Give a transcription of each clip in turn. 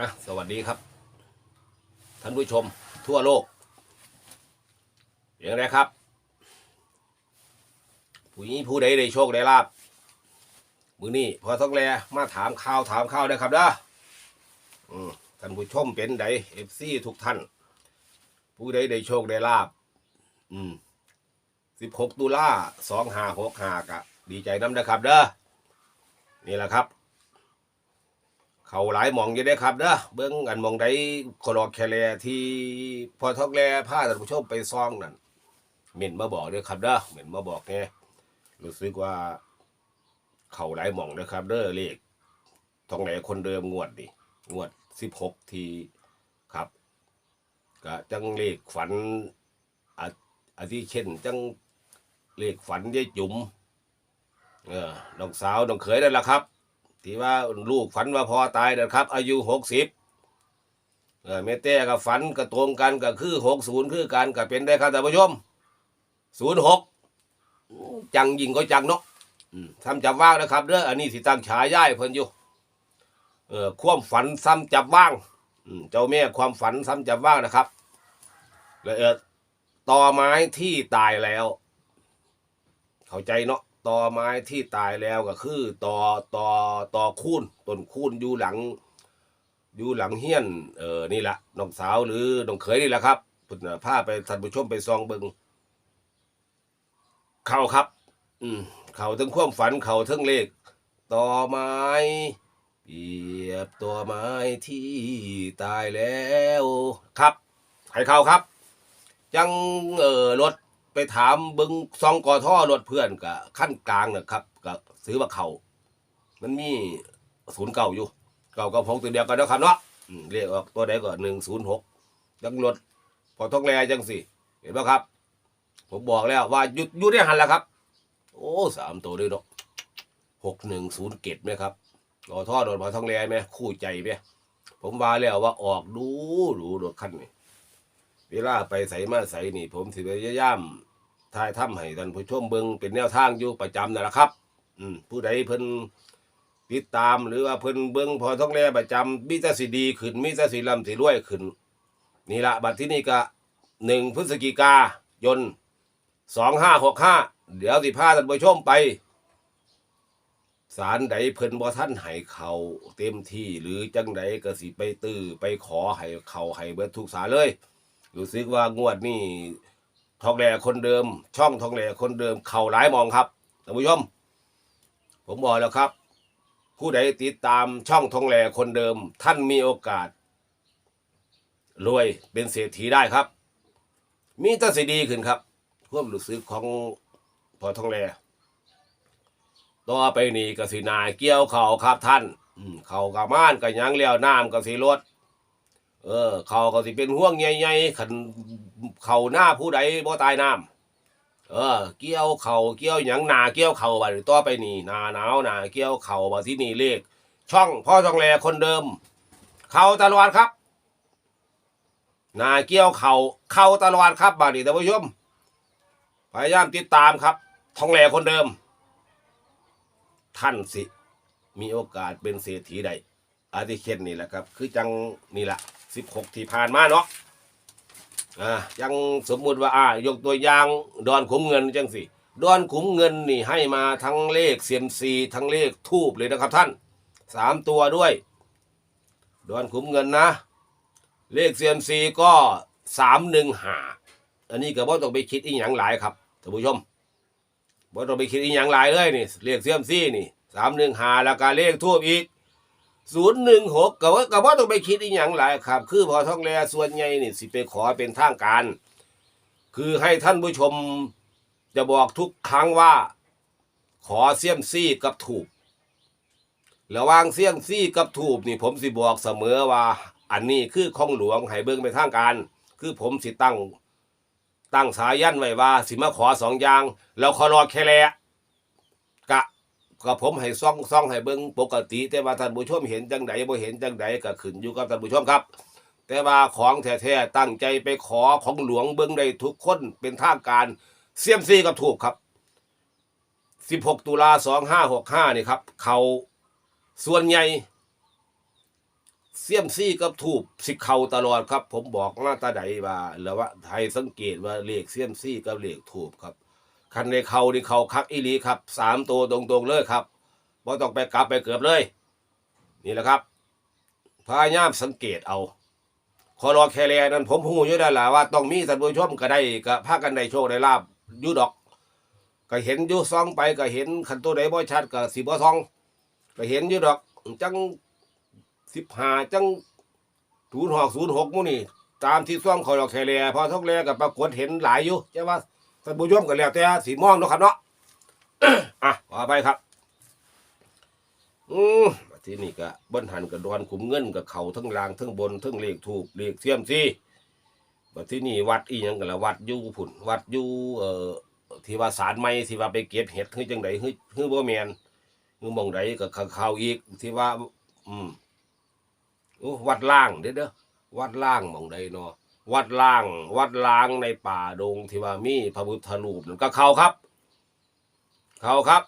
อะสวัสดีครับ ท่านผู้ชมทั่วโลกอย่างไรครับ ผู้นี้ผู้ใดได้โชคได้ลาบมือนี้พอต้องแลมาถามข่าวถามข่าวได้ครับเด้อท่านผู้ชมเป็นไดเอฟซีทุกท่าน ผู้ใดได้โชคได้ลาบ อืมสิบหกตุลาสองห้าหกห้ากะ ดีใจน้ำนะครับเด้อนี่แหละครับ เขาหลายหมองอยู่ได้ครับเด้อเบิ้องอันมองใดคลอแคลที่พอทอกแลผ้าท่านผู้ชมไปซองนั่นเหม็นมาบอกเด้อครับเด้อเหม็นมาบอกไงรู้สึกว่า เขาหลายหมองเด้อครับ เด้อเลขทองแหลคนเดิมงวดนี่งวดสิบหกทีครับก็จังเลขฝันอาอาทิเช่น จังเลขฝันยายจุ๋มเออน้องสาวน้องเขยนั่นแหละครับ ที่ว่าลูกฝันว่าพ่อตายนะครับ อายุหกสิบเออแม่แต่กับฝันก็ตรงกันก็คือหกศูนย์คือกันก็เป็นได้ครับท่านผู้ชมศูนย์หกจังยิงก็จังเนาะทำจับว่างนะครับเด้ออันนี้สิตั้งฉายาให้เพิ่นอยู่เออความฝันซ้ำจับว่างอืมเจ้าแม่ความฝันซ้ำจับว่างนะครับแล้วเออต่อไม้ที่ตายแล้ว เข้าใจเนาะ ต่อไม้ที่ตายแล้วก็คือต่อต่อต่อคูนต้นคูนอยู่หลัง อยู่หลังเฮี้ยน เออนี่แหละน้องสาวหรือน้องเขยนี่แหละครับพุ่นน่ะพาไปท่านผู้ชมไปซองเบิงเข้าครับ อืมเขาทั้งความฝันเขาทั้งเลข ต่อไม้เปียบตัวไม้ที่ตายแล้วครับให้เข้าครับ ยังเออรถ ไปถามเบึงซองกอท่อรถเพื่อนกับขั้นกลางนะครับก็ซื้อมาเขามันมีศูนย์เก่าอยู่ เก่ากับพงตัวเดียวกันนะครับเนาะอืมเรียกออกตัวใดก็หนึ่งศูนย์หกยังรถพอท้องแรจังสิเห็นไหมครับ ผมบอกแล้วว่าหยุดหยุดได้หันแล้วครับ โอ้สามตัวด้วยเนาะหกหนึ่งศูนย์เกตไหมครับกอท่อรถพอท้องแรไหมคู่ใจไหมผมว่าแล้วว่าออกดูดูรถคันนี้ เวลาไปใส่มาใส่นี่ ผมสิพยายามทายถ้ำให้ท่านผู้ชมเบิงเป็นแนวทางอยู่ประจำนั่นแหละครับ อืมผู้ใดเพิ่นติดตามหรือว่าเพิ่นเบิงพอท้องแลประจำมีแต่สิดีขึ้นมีแต่สิลำสิรวยขึ้น นี่ละบัดที่นี่ก็หนึ่งพฤศจิกายนสองห้าหกห้าเดี๋ยวสิพาท่านผู้ชมไปศาลใดเพิ่นบ่ท่านให้เขาเต็มที่หรือจังใดก็สิไปตื้อไปขอให้เขาให้เบิดทุกสาเลย รู้สึกว่างวดนี่ทองแหล่คนเดิม ช่องทองแหล่คนเดิม เข่าหลายมองครับท่านผู้ชมผมบอกแล้วครับ ผู้ใดติดตามช่องทองแหล่คนเดิม ท่านมีโอกาส รวยเป็นเศรษฐีได้ครับ มีแต่สิดีขึ้นครับความรู้สึกของพอทองแหล่ต่อไปนี่กสินาเกี่ยวเข่าครับท่าน เข่ากับม่านกับยังเลี้ยวน้ำกับสีรถ เออ เขาก็สิเป็นห่วงใหญ่ๆขันเขาหน้าผู้ใดบ่ตายน้ำเออ เกี่ยวเขาเกี่ยวหยังหนาเกี่ยวเขาบัดต่อไปนี่หนาหนาวหนาเกี่ยวเขาบัดที่นี่เลขช่องพ่อทองแลคนเดิม เขาตลอดครับหนาเกี่ยวเขาเขาตลอดครับบัดนี้ท่านผู้ชมพยายามติดตามครับทองแลคนเดิม ท่านสิ มีโอกาสเป็นเศรษฐีใดอาทิเช่นนี่แหละครับ คือจังนี่แหละ สิบหกที่ผ่านมาเนาะอ่ายังสมมุติว่าอ่ายกตัวอย่างดอนขุมเงินจังสิดอนขุมเงินนี่ให้มาทั้งเลขเซียมซีทั้งเลขทูบเลยนะครับท่านสามตัวด้วย ดอนขุมเงินนะ เลขเซียมซีก็สามหนึ่งหาอันนี้ก็บ่ต้องไปคิดอีหยังหลายครับท่านผู้ชมบ่ต้องไปคิดอีหยังหลายเลยนี่เลขเซียมซีนี่สามหนึ่งหาแล้วก็เลขทูบอีก ศูนย์หนึ่งหกก็ว่าก็ว่าต้องไปคิดอีกอย่างหลายครับ คือพอท่องแลส่วนใหญ่นี่สิไปขอเป็นทางการ คือให้ท่านผู้ชมจะบอกทุกครั้งว่า ขอเสี่ยมซี่กับถูกระว่างเสี่ยมซี่กับถูกนี่ผมสิบอกเสมอว่า อันนี้คือของหลวงให้เบิ่งเป็นทางการ คือผมสิตั้งตั้งสายันไว้ว่า สิมาขอสองอย่างแล้วขอรอแค่แลกะก็ผมให้ซ่องซ่องให้เบิ่งปกติ แต่ว่าท่านผู้ชมเห็นจังใดบ่เห็นจังใดก็ขึ้นอยู่กับท่านผู้ชมครับ แต่ว่าของแท้ๆตั้งใจไปขอของหลวงเบิ่งได้ทุกคนเป็นทางการเสียมซีกับถูกครับ 16 ตุลา2565นี่ครับเขาส่วนใหญ่เสียมซี่กับถูบสิเข้าตลอดครับ ผมบอกหน้าตาใดว่าแล้วว่าไทยสังเกตว่าเลขเสียมซี่กับเลขถูบครับ คันในเขานี่เขาคักอีหลีครับสามตัวตรงๆเลยครับบ่ต้องไปกลับไปเกือบเลย นี่แหละครับพยายามสังเกตเอาคอรอแคลนั้นผมหูอยู่แล้วล่ะว่าต้องมีท่านผู้ชมก็ได้ก็พากันได้โชคได้ลาบยูดอก ก็เห็นยูซองไปก็เห็นคันตัวใดบ่ชัดก็สิบ่ซอง ก็เห็นยูดอก จังสิบห้าจังศูนย์หกศูนย์หกมู่นี่ตามที่ซ่องคอรอแคลพอท้องแลก็ปรากฏเห็นหลายอยู่ใช่ว่า ท่านผู้ชมก็แล้วแต่สีมองเนาะครับเนาะอะขอไปครับ อืมที่นี่ก็เบิ้นหันกับดอนขุมเงินกับเขาทั้งล่างทั้งบนทั้งเลขถูกเลขเสียมซี่บัดที่นี่วัดอีหยังกันละวัดอยู่ผุ่นวัดอยู่เอ่อที่ว่าสารไม้ที่ว่าไปเก็บเห็ดคือจังไดคือคือบ่แมนคือหมองใดก็เข้าอีกที่ว่า อืมโอ้วัดล่างเด้อเด้อวัดล่างหมองใดเนาะ วัดล่าง วัดล้างในป่าดงที่ว่ามีพระพุทธรูปนั่นก็เขาครับ เขาครับ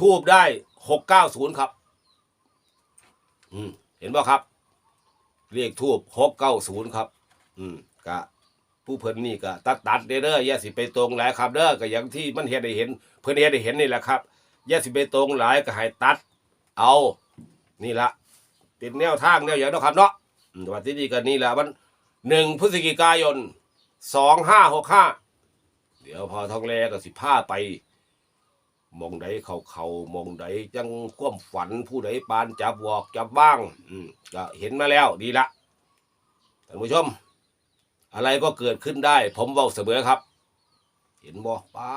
ทูบได้หกเก้าศูนย์ครับ อืม เห็นป่ะครับ เรียกทูบหกเก้าศูนย์ครับ อืมกะผู้เพิ่นนี่ก็ตัดตัดเด้อเด้อย่าสิไปตรงหลายครับเด้อก็อย่างที่มันเห็นได้เห็น เพิ่นเห็นได้เห็นนี่แหละครับอย่าสิไปตรงหลายก็ให้ตัด เอา นี่ละเป็นแนวทางแนวอย่างเนาะครับเนาะอืมวันที่นี่ก็นี่แหละมัน หนึ่งพฤศจิกายนสองห้าหกห้าเดี๋ยวพอท้องแรก็สิผ้าไป มองใดเขาเขามองใดจังความฝันผู้ใดปานจับวอกจับบ้าง อืมก็เห็นมาแล้วดีละท่านผู้ชม อะไรก็เกิดขึ้นได้ ผมเว้าเสมอครับ เห็นบ่ป้า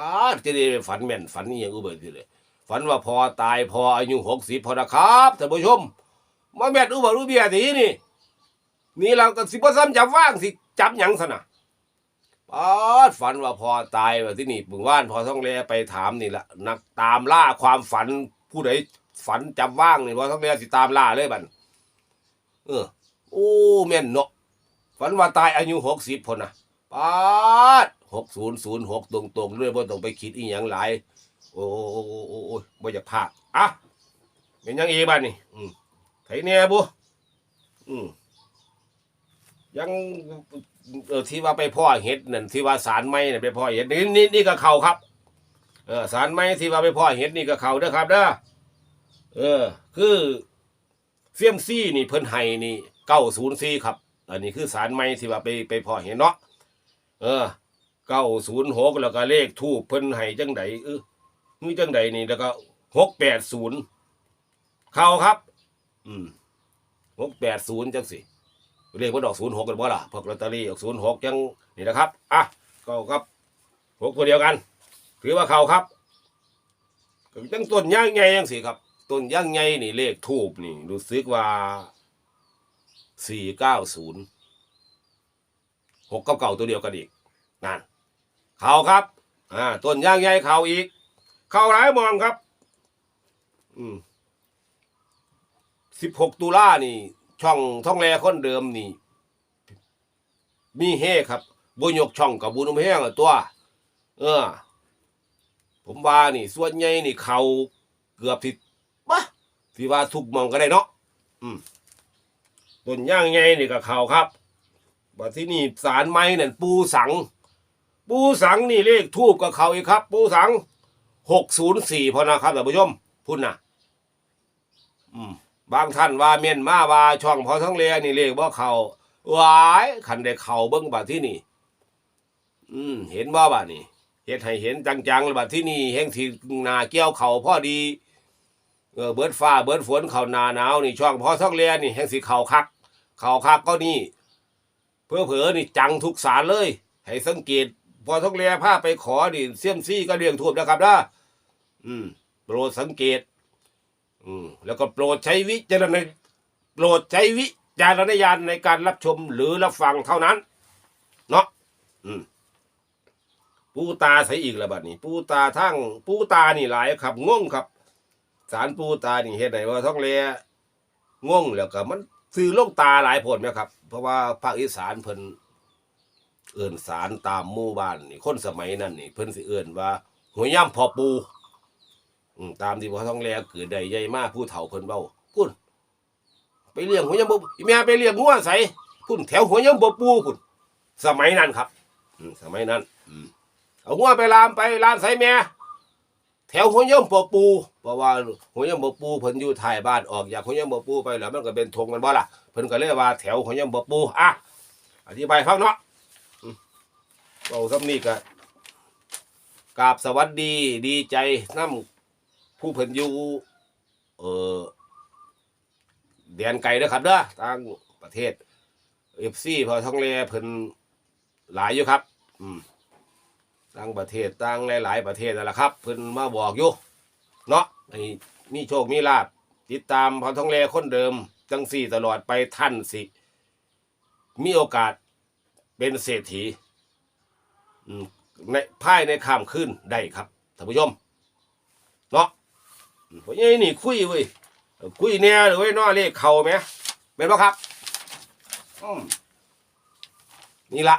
จะได้ฝันแม่นฝันนี่ยังอุเบิดอยู่เลยฝันว่าพอตายพออายุหกสิบพอนะครับท่านผู้ชมมาแม่นอุบัติอุเบียทีนี่ นี่เราก็สิบ่ซ้ำจับว่างสิจับหยังสนะปอดฝันว่าพอตายว่าที่นี่ปึงว่านพอท่องแลไปถามนี่ละนักตามล่าความฝันผู้ใดฝันจับว่างนี่พอท่องแลสิตามล่าเลยบัดเออ โอ้แม่นเนาะฝันว่าตายอายุหกสิบพนนะปาดหกศูนย์ศูนย์หกตรงๆด้วยบ่ต้องไปคิดอีหยังหลาย โอ้โอ้โอ้โอ้บ่อยากพลาดอะเป็นยังเอบ้านนี่ อืมไถแหน่บุอืม ยังเออที่ว่าไปพ่อเห็ดนั่นที่ว่าสารไม้นั่นไปพ่อเห็ดนี่นี่นี่ก็เขาครับ เออสารไม้ที่ว่าไปพ่อเห็ดนี่ก็เขาเด้อครับเด้อเออ คือเฟียมซี่นี่เพิ่นไห้นี่เก้าศูนย์สี่ครับ อันนี้คือสารไม้ที่ว่าไปไปพ่อเห็ดเนาะเออเก้าศูนย์หกแล้วก็เลขทูบเพิ่นไห้จังใดเออนี่จังใดนี่แล้วก็หกแปดศูนย์เขาครับ อืมหกแปดศูนย์จังสิ เลขมันออกศูนย์หกกันบ่ล่ะพวกลอตเตอรี่ออกศูนย์หกยังนี่นะครับอะก็ครับหกตัวเดียวกัน ถือว่าเขาครับก็จังต้นย่างไงยังสิครับต้นย่างไงนี่เลขทูบนี่รู้สึกว่าสี่เก้าศูนย์หกเก้าเก่าตัวเดียวกันอีกนั่นเขาครับอ่าต้นย่างไงเขาอีก เขาหลายมองครับ อืมสิบหกตุลานี่ ช่องท่องแลคนเดิมนี่ มีเฮครับบุญยกช่องกับบุญนมแห้งตัว เออ ผมว่านี่ ส่วนใหญ่นี่เขาเกือบที่ปะที่ว่าทุกมองก็ได้เนาะอืมต้นย่างไงนี่ก็เขาครับว่าที่นี่สารไม้นั่นปูสัง ปูสังนี่เลขทูบกับเขาอีกครับ ปูสังหกศูนย์สี่พอนะครับท่านผู้ชมพุ่นนะอืม บางท่านว่าเมียนมาว่าช่องพอท้องเรียนี่เลขบ่าเขาวายคันได้เข่าเบิ้งบัดที่นี่ อืม เห็นบ่บัดนี่เฮ็ดให้เห็นจังๆแล้วบัดที่นี่แห่งที่นาเกี่ยวเข่าพ่อดีเออเบิดฟ้าเบิดฝนเข่านาหนาวนี่ช่องพอท้องเรียนี่แห่งสิเข่าคัก เข่าคักก็นี่เพื่อเผอนี่จังทุกสารเลย ให้สังเกตพอท้องเรียพาไปขอดิเสี่ยมซี่ก็เรียงทูบนะครับนะอืมโปรดสังเกต อืมแล้วก็โปรดใช้วิจารณโปรดใช้วิจารณญาณในการรับชมหรือรับฟังเท่านั้น เนาะอืมปูตาใส่อีกแล้วบัดนี้ ปูตาทั้งปูตานี่หลายครับงงครับ สารปูตานี่เฮ็ดไหนว่าท้องเลียงงแล้วก็มันซื้อโลกตาหลายผลไหมครับ เพราะว่าภาคอีสานเพิ่นเอื่นสารตามหมู่บ้านนี่คนสมัยนั้นนี่เพิ่นสิเอื่นว่าหัวย่ำพอปู อืมตามที่พ่อท้องแลเกิดได้ใหญ่มากผู้เฒ่าเพิ่นเว้าพุ่นไปเลี้ยงหัวยำบอีแม่ไปเลี้ยงงัวใสพุ่นแถวหัวยำบปูพุ่นสมัยนั้นครับ อืมสมัยนั้น อืมเอางัวไปลามไปลามใสแม่แถวหัวยำบปูเพราะว่าหัวยำบปูเพิ่นอยู่ท้ายบ้านออกจากหัวยำบปูไปแล้วมันก็เป็นธงมันบ่ล่ะเพิ่นก็เลยว่าแถวหัวยำบปูอะอธิบายฟังเนาะเอาซ้ำนี่ก็กราบสวัสดีดีใจน้ำ ผู้เพิ่นอยู่เออแดนไกลนะครับเด้อทางประเทศเอฟซีพอท้องเลเพิ่นหลายอยู่ครับ อืมต่างประเทศต่างหลายๆประเทศนั่นแหละครับ เพิ่นมาบอกอยู่เนาะไอ้มีโชคมีลาบติดตามพอท้องเลคนเดิม จังสี่ตลอดไปท่านสิ มีโอกาสเป็นเศรษฐีอืมในภายในข้ามคืนได้ครับท่านผู้ชม เพราะงี้นี่คุยเว้ยคุยเนี่ยหรือว่าน้อเลขเข่าไหมเป็นปะครับนี่ละ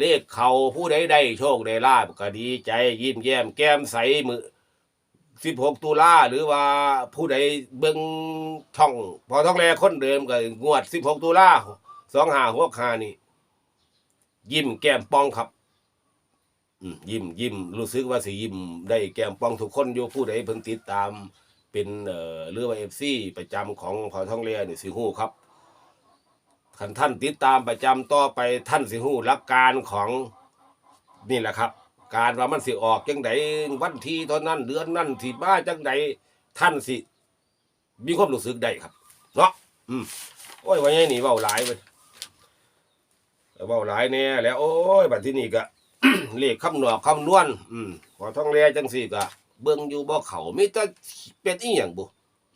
เลขเข่าผู้ใดได้โชคได้ลาบก็ดีใจยิ้มแย้มแก้มใสมือสิบหกตุลาหรือว่าผู้ใดเบิ่งช่อง พอท้องแลคนเดิมก็งวดสิบหกตุลาสองห้าหกห้านี่ ยิ้มแก้มปองครับ อืมยิ้มยิ้มรู้สึกว่าสิยิ้มได้แก้มป้องทุกคนอยู่ผู้ใดเพิ่นติดตาม เป็นเอ่อหรือว่าเอฟซีประจำของพอท่องเรือนี่สิฮู้ครับคันท่านติดตามประจำต่อไปท่านสิฮู้หลักการของนี่แหละครับ การว่ามันสิออกจังไดวันที่ตอนนั้นเดือนนั้นสิมาจังไดท่านสิ มีความรู้สึกได้ครับเนาะอืมโอ้ยวันนี้นี่เว้าหลายไปเว้าหลายแน่แล้ว โอ้ยบัดที่นี่ก็ เลขคำหนอกคำนวณอืมพอท่องเรือจังสี่ก็เบิ่งอยู่บ่เขามีแต่เป็นอีหยังบ่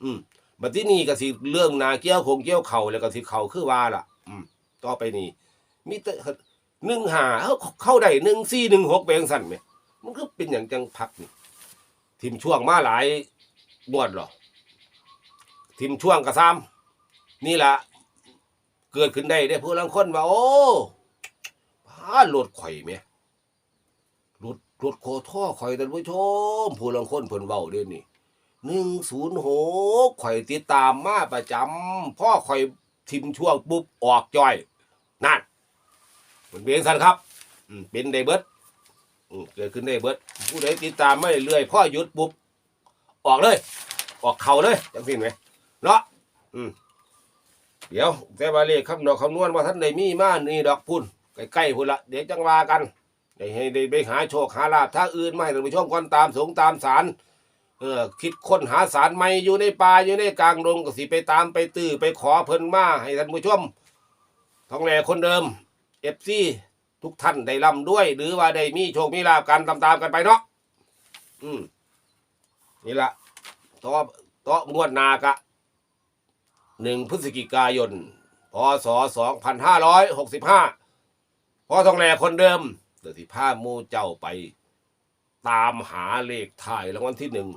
อืมบัดที่นี่ก็สิเรื่องนาเกี่ยวคงเกี่ยวเข่าแล้วก็สิเข่าคือว่าล่ะ อืมต่อไปนี่มีแต่หนึ่งหาเข้าได้หนึ่งสี่หนึ่งหกเป็นสั่นไหมมันก็เป็นอย่างจังพักนี่ทีมช่วงมาหลายบวดหรอทีมช่วงกระซ้ำนี่ล่ะเกิดขึ้นได้ได้ผู้ลังคนว่าโอ้พาโหลดข่อยไหม รถรถโคท่อข่อยท่านผู้ชมผู้ลังคนเพิ่นเว้าเด้นี่หนึ่งศูนย์หกข่อยติดตามมาประจำพ่อข่อยทิมช่วงปุ๊บออกจ้อย นั่นมันเบียงสันครับอืเป็นได้เบิดเกิดขึ้นได้เบิด ผู้ใดติดตามไม่เรื่อยพ่อหยุดปุ๊บออกเลย ออกเข่าเลยจังสิ้นไหมเนาะอืมเดี๋ยวแต่ว่าเลขคำนอกคำนวณว่าท่านได้มีมานี่ดอกพุ่นใกล้ๆพุ่นละเดี๋ยวจังวากัน ได้ให้ได้ไปหาโชคหาลาภถ้าอื่นไม่ท่านผู้ชมก่อนตามสงตามสารเออคิดค้นหาสารใหม่อยู่ในป่าอยู่ในกลางดงก็สิไปตามไปตื้อไปขอเพิ่นมาให้ท่านผู้ชมท้องแหล่คนเดิมเอฟซีทุกท่านได้ร่ำด้วย หรือว่าได้มีโชคมีลาภกันตามๆกันไปเนาะอืมนี่ละต่อต่องวดนากะหนึ่งพฤศจิกายนพศสองพันห้าร้อยหกสิบห้าพอทองแหล่คนเดิม เดี๋ยวที่พามูเจ้าไป ตามหาเลขถ่ายรางวัลที่หนึ่ง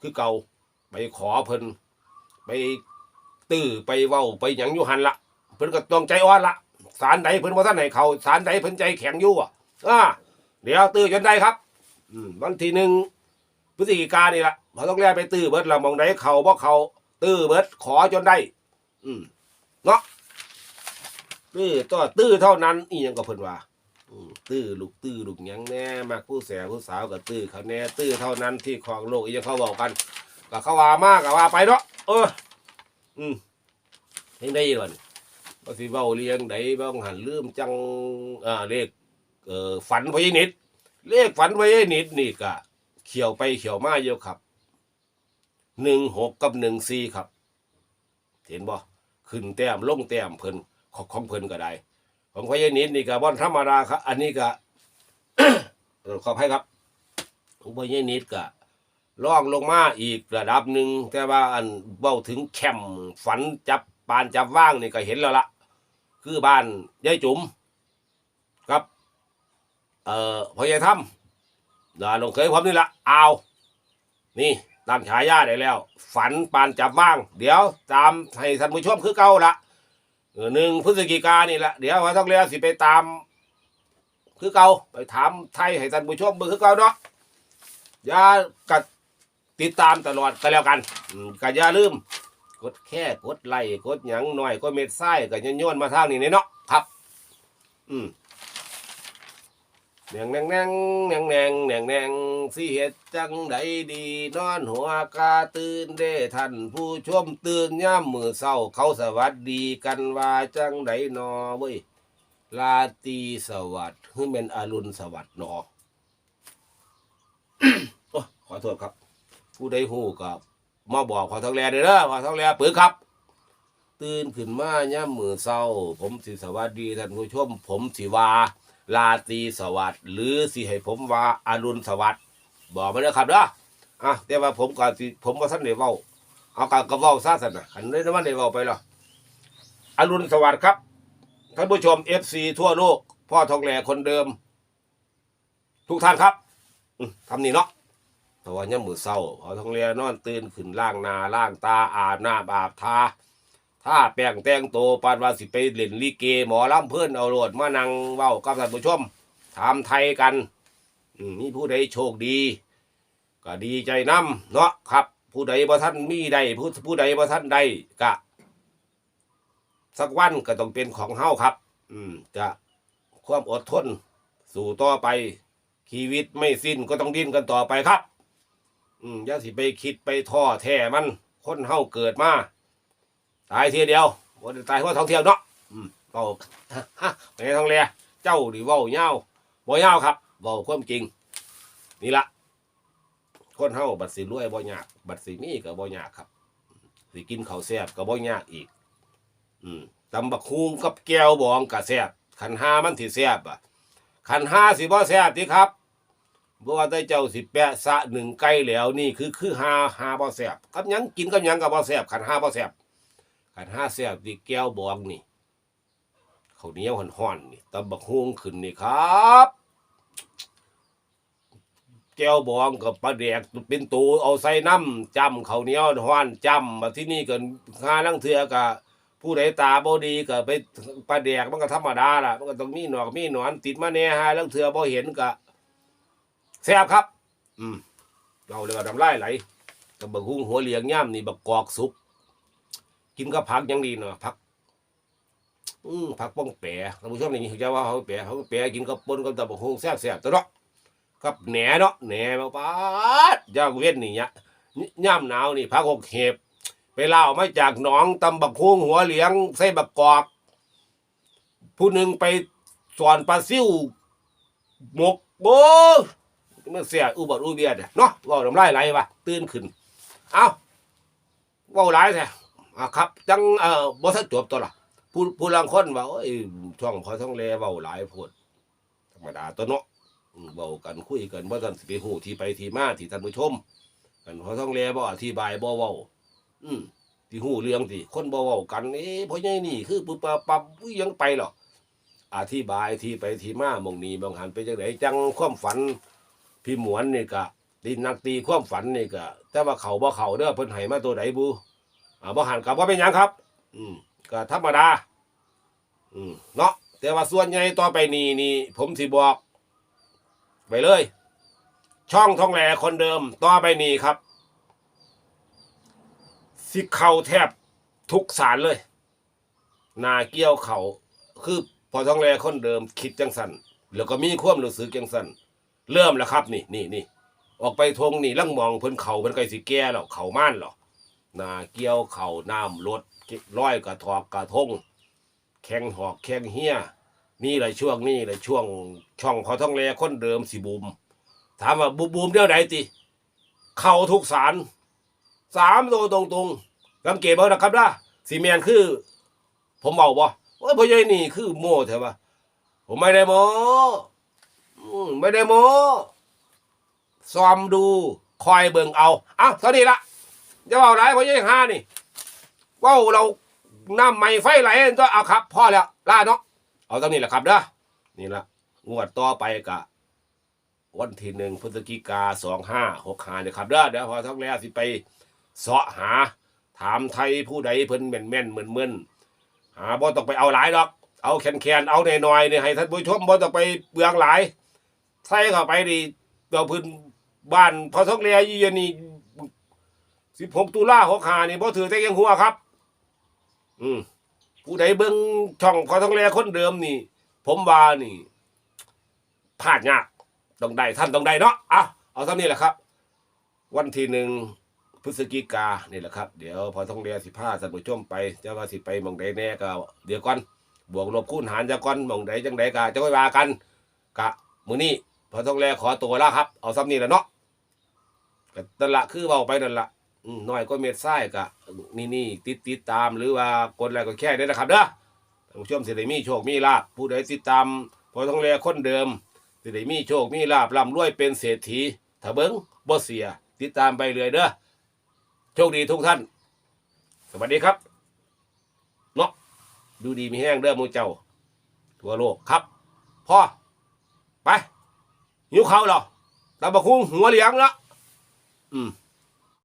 คือเก่าไปขอเพิ่นไปตื้อไปเว้าไปหยังอยู่หันละเพิ่นก็ต้องใจอ่อนละสารใดเพิ่นบ่ทันให้เขาสารใดเพิ่นใจแข็งอยู่อะอ่าเดี๋ยวตื้อจนได้ครับอืมวันที่หนึ่งพฤศจิกานี่ละเพอต้องแล่ไปตื้อเบิดละมองใดเขาบ่เขาตื้อเบิดขอจนได้ อืมเนาะตื้อต่อตื้อเท่านั้นอีหยังก็เพิ่นว่า ตื้อลูกตื้อลูกยังแน่มากผู้แสบผู้สาวกับตื้อเขาแน่ตื้อเท่านั้นที่ของโลกอีกยังเขาบอกกันก็เขาว่ามากก็ว่าไปเนาะเออ อืมเห็นได้ก่อนว่าสิเว้าเรียงใดบางหันลืมจังอ่าเลขเอ่อฝันพยนิดเลขฝันพยนิดนี่ก็เขียวไปเขียวมาเยอะครับหนึ่งหกกับหนึ่งสี่ครับ เห็นบ่ขึ้นแต้มลงแต้มเพิ่นของของเพิ่นก็ได้ ของพญานิดนี่ก็บ่อนธรรมดาครับ อันนี้ก็ขอให้ครับของพญานิดก็ล่องลงมาอีกระดับหนึ่งแต่ว่าอันเบ้าถึงแคมฝันจับปานจับว่างนี่ก็เห็นแล้วละคือบ้านยายจุ๋มครับเอ่อพญาถ้ำดาลงเคยความนี่ละเอานี่ตามฉายาได้แล้ว ฝันปานจับว่าง เดี๋ยวตามให้ท่านผู้ชมคือเก่าละ เออหนึ่งพฤศจิกานนี่แหละเดี๋ยวว่าต้องเรียสิไปตาม คือเก่าไปถามไทยให้ท่านผู้ชมเบิ่งคือเก่าเนาะอย่ากัดติดตามตลอดก็แล้วกันก็อย่าลืม กดแค่กดไลค์กดหยังหน่อยก็เม็ดไส้ก็ย้อนมาทางนี้เนาะครับ อืม แหนงแหนงแหนงแหนงแหนงแหนงแหนงสิเฮ็ดจังใดดีนอนหัวกาตื่นเด้ท่านผู้ชมตื่นย่ามมือเศร้าเขาสวัสดีกันว่าจังใดนอเว้ยลาตรีสวัสดิ์คือเป็นอรุณสวัสดิ์นอ โอ้ขอโทษครับ ผู้ใดหูกับมาบอกขอทองแลเด้อเด้อขอทองแลปือครับตื่นขึ้นมาย่ามมือเศร้า ผมสิสวัสดีท่านผู้ชม ผมสิว่า ลาตรีสวัสดิ์หรือสิให้ผมว่าอรุณสวัสดิ์บอกมาเด้อครับเด้ออะแต่ว่าผมก็สิผมว่าท่านได้เว้าเอาการกระเว้าซะสั่นน่ะคันได้มันได้เว้าไปหรออรุณสวัสดิ์ครับท่านผู้ชม FC ทั่วโลกพ่อทองแหล่คนเดิม ทุกท่านครับทำนี่เนาะเพราะว่าย่ำมือเศร้าพอทองเรียนอนตื่นขึ้นล่างหนาล่างตาอาบน้ำอาบทา ถ้าแป้งแต่งโตปานว่าสิไปเล่นลิเก หมอลำเพื่อนเอาโลดมานั่งเว้ากับท่านผู้ชมถามไทยกันอืมมีผู้ใดโชคดี ก็ดีใจนำเนาะครับ ผู้ใดบ่ท่านมีใดผู้ผู้ใดบ่ท่านใดกะ สักวันก็ต้องเป็นของเฮาครับ อืมจะความอดทน สู่ต่อไปชีวิตไม่สิ้นก็ต้องดิ้นกันต่อไปครับ อืมอย่าสิไปคิดไปท้อแท้มัน คนเฮาเกิดมา ตายทีเดียววันตายเพราะท่องเที่ยวเนาะอืมเบาฮะไปท่องเรือเจ้าดิเว้าเงาบ่เงาครับเว้าความจริง นี่ละคนเฮาบัดสิรวยบ่ยากบัดสิมีก็บ่ยากครับสิกินข้าวแซ่บก็บ่ยากอีก อืมตำบักฮูงกับแก้วบองก็แซ่บขันห้ามันสิแซ่บอะขันห้าสิบ่แซ่บติครับบ่ว่าแต่เจ้าสิแปะสะหนึ่งไก่แล้วนี่คือคือหาหาบ่แซ่บกับยังกินกับยังก็บ่แซ่บขันห้าบ่แซ่บ ขันห้าแซ่บที่แก้วบองนี่ข้าวเหนียวห่อนนี่ตำบักฮวงขึ้นนี่ครับแก้วบองกับปลาแดกเป็นตูเอาใส่น้ำจำข้าวเหนียวห่อนจำมาที่นี่ก็หาลังเทือก็ผู้ใดตาบ่ดีก็ไปปลาแดกมันก็ธรรมดาล่ะ มันก็ต้องมีหนอกมีหนอนติดมาแน่หาลังเทือบ่เห็นก็แซ่บครับ อืมเราเลยก็ทำลายไหลกับบักหุ้งหัวเหลียงย่ำนี่บักกอกสุก กินกับผักยังดีเนาะผัก อืมผักป้องแปะท่านผู้ชมนี่เขาจะว่าเขาแปะเขาแปะกินกับปนกับตะบกหุ้งแซ่บแซ่บตัวเนาะกับแหนเนาะแหนมาปาดยางเว้นนี่ยะย่ำหนาวนี่ผักหกเห็บไปเล่ามาจากหนองตำบักหุ้งหัวเหลียงใส่บักกอก ผู้หนึ่งไปสอนปลาซิ่วหมกโบมันเสียอุบัติอุเบียดเนาะว่าน้ำลายไหลวะตื่นขึ้น เอาว่าหลายแท้ อะครับ จังเอ่อบ่ทันจบตัวละผู้ผู้ลางคนว่าโอ้ยช่องพอท้องแลเว้าหลายโพดธรรมดาตัวเนาะเว้ากันคุยกันบ่ทันสิไปฮู้ที่ไปที่มาที่ท่านผู้ชมกันพอท้องแลบ่อธิบายบ่เว้าอืมที่ฮู้เรื่องที่คนบ่เว้ากันเอ๊ะพ่อใหญ่นี่คือปุ๊บปั๊บยังไปหรออธิบายที่ไปที่มามองนี้บางหันไปจังไดจังความฝันพี่หมวนนี่ก็ตีนักตีความฝันนี่ก็แต่ว่าเขาบ่เขาเด้อเพิ่นให้มาตัวใดบู อ่าบ่หันกับว่าเป็นยังครับ อืมก็ธรรมดา อืมเนาะแต่ว่าส่วนใหญ่ต่อไปนี้นี่ผมสิบอกไปเลย ช่องทองแหลคนเดิมต่อไปนี้ครับ สิเข้าแทบทุกสารเลย นาเกี่ยวเขาคือพอทองแหลคนเดิมคิดจังสันแล้วก็มีความรู้สึกจังสันเริ่มแล้วครับ นี่นี่นี่ออกไปทงนี่ลังมองเพิ่นเขาเพิ่นไกลสิแก่แล้วเขาม่านหรอ นาเกี่ยวเข่าน้ำรถร้อยกระทอกกระทง แข่งหอกแข่งเฮียนี่แหละช่วงนี้แหละช่วง ช่องเขาท้องแลคนเดิมสิบูมถามว่าบูมบูมเดียวไหนติ เข่าทุกสารสามตัวตรงตรงๆสังเกตเบิ่งนะครับนะสีเมียนคือ ผมเบาบ่ว่าพ่อใหญ่นี่คือโม่ใช่ปะผมไม่ได้โม่อืมไม่ได้โม้ซ้อมดูคอยเบิ่งเอาอะเท่านี้ละ จะเว่าไรเพราะยังห้านี่ว่าเราน้ำไม่ไฟไหลก็เอาครับพ่อแล้วล่าเนาะเอาเท่านี้แหละครับเด้อนี่ละงวดต่อไปกะวันที่หนึ่งพฤศจิกาสองห้าหกหาเนี่ยครับเด้อเดี๋ยวพอท้องแล้วสิไปเสาะหา ถามไทยผู้ใดเพิ่นแม่นแม่นเหมือนเหมือนหาบ่ต้องไปเอาหลายดอก เอาแคนแคนเอาหน่อยๆเนี่ยให้ท่านผู้ชมบ่ต้องไปเปลืองหลายใส่เข้าไปดิเราพื้นบ้านพอทกเรียยี่นี่ สิบหกตุลาหกหานี่บ่ถือแต่ยังหัวครับ อืมผู้ใดเบิ่งช่องพอต้องแลคนเดิมนี่ ผมว่านี่พลาดยากต้องได้ท่านต้องได้เนาะอะเอาเท่านี้แหละครับ วันที่หนึ่งพฤศจิกานี่แหละครับ เดี๋ยวพอต้องเรียสิพาท่านผู้ชมไปเจะว่าสิไปมองใดแน่ก็เดี๋ยวก่อน บวกลบคูณหารจะก่อนมองใดจังใดก็จะค่อยว่ากันกะมือนี้พอต้องแลขอตัวแล้วครับ เอาซ้ำนี่แหละเนาะก็นั่นละคือเบาไปนั่นละ อืมน้อยก็เม็ดไส้กะนี่นี่ติดติดตามหรือว่ากดอะไรก็แค่นี้นะครับเด้อท่านผู้ชมสิได้มีโชคมีลาภผู้ใดติดตามพอต้องแลคนเดิมสิได้มีโชคมีลาภร่ำรวยเป็นเศรษฐีถ้าเบิ้งบ่เสีย ติดตามไปเรื่อยเด้อโชคดีทุกท่าน สวัสดีครับเนาะดูดีมีแห้งเด้อมูเจ้า ทั่วโลกครับพ่อไปหิวข้าวเหรอตาบะคุงหัวเหลียงละอืม